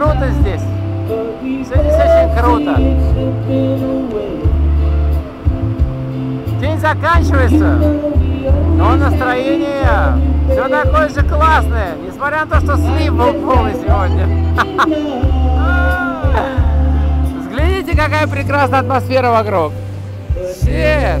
круто здесь. Здесь очень круто. День заканчивается, но настроение все такое же классное, несмотря на то, что слив был полный сегодня. Взгляните, какая прекрасная атмосфера вокруг. Shit.